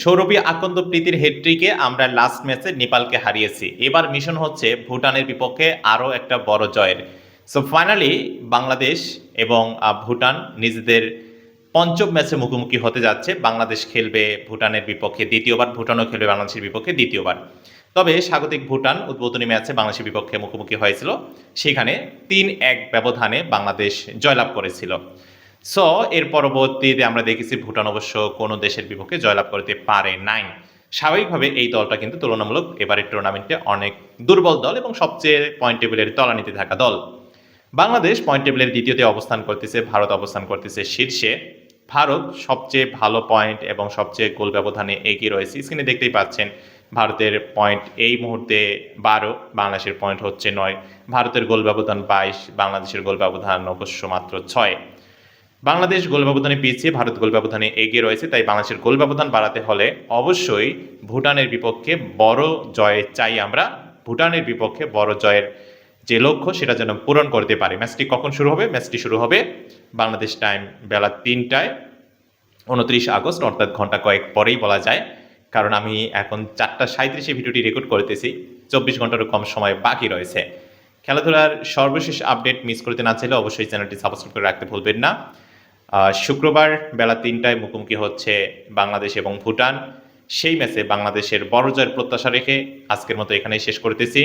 সৌরভী আকন্দ প্রীতির হেডট্রিকে আমরা লাস্ট ম্যাচে নেপালকে হারিয়েছি। এবার মিশন হচ্ছে ভুটানের বিপক্ষে আরও একটা বড় জয়ের। সো ফাইনালি বাংলাদেশ এবং ভুটান নিজেদের পঞ্চম ম্যাচে মুখোমুখি হতে যাচ্ছে। বাংলাদেশ খেলবে ভুটানের বিপক্ষে, দ্বিতীয়বার ভুটানও খেলবে বাংলাদেশের বিপক্ষে, দ্বিতীয়বার। তবে স্বাগতিক ভুটান উদ্বোধনী ম্যাচে বাংলাদেশের বিপক্ষে মুখোমুখি হয়েছিল। সেখানে তিন এক ব্যবধানে বাংলাদেশ জয়লাভ করেছিল। সো এর পরবর্তীতে আমরা দেখেছি ভুটান অবশ্য কোনো দেশের বিপক্ষে জয়লাভ করতে পারে নাই। স্বাভাবিকভাবে এই দলটা কিন্তু তুলনামূলক এবারের টুর্নামেন্টে অনেক দুর্বল দল এবং সবচেয়ে পয়েন্ট টেবিলের তলানিতে থাকা দল। বাংলাদেশ পয়েন্ট টেবিলের দ্বিতীয়তে অবস্থান করতেছে, ভারত অবস্থান করতেছে শীর্ষে। ভারত সবচেয়ে ভালো পয়েন্ট এবং সবচেয়ে গোল ব্যবধানে এগিয়ে রয়েছে। স্ক্রিনে দেখতেই পাচ্ছেন, ভারতের পয়েন্ট এই মুহূর্তে বারো, বাংলাদেশের পয়েন্ট হচ্ছে নয়। ভারতের গোল ব্যবধান বাইশ, বাংলাদেশের গোল ব্যবধান অবশ্য মাত্র ছয়। বাংলাদেশ গোল ব্যবধানে পিছিয়ে ভারত গোল ব্যবধানে এগিয়ে রয়েছে, তাই বাংলাদেশের গোল ব্যবধান বাড়াতে হলে অবশ্যই ভুটানের বিপক্ষে বড় জয় চাই আমরা। ভুটানের বিপক্ষে বড় জয়ের যে লক্ষ্য, সেটা যেন পূরণ করতে পারে। ম্যাচটি কখন শুরু হবে? ম্যাচটি শুরু হবে বাংলাদেশ টাইম বেলা তিনটায়, উনত্রিশ আগস্ট, অর্থাৎ ঘণ্টা কয়েক পরেই বলা যায়। কারণ আমি এখন চারটা সাঁত্রিশে ভিডিওটি রেকর্ড করতেছি, চব্বিশ ঘন্টারও কম সময় বাকি রয়েছে। খেলাধুলার সর্বশেষ আপডেট মিস করতে না চাইলে অবশ্যই চ্যানেলটি সাবস্ক্রাইব করে রাখতে ভুলবেন না। শুক্রবার বেলা তিনটায় মুখোমুখি হচ্ছে বাংলাদেশ এবং ভুটান। সেই ম্যাচে বাংলাদেশের বড় জয়ের প্রত্যাশা রেখে আজকের মতো এখানেই শেষ করতেছি।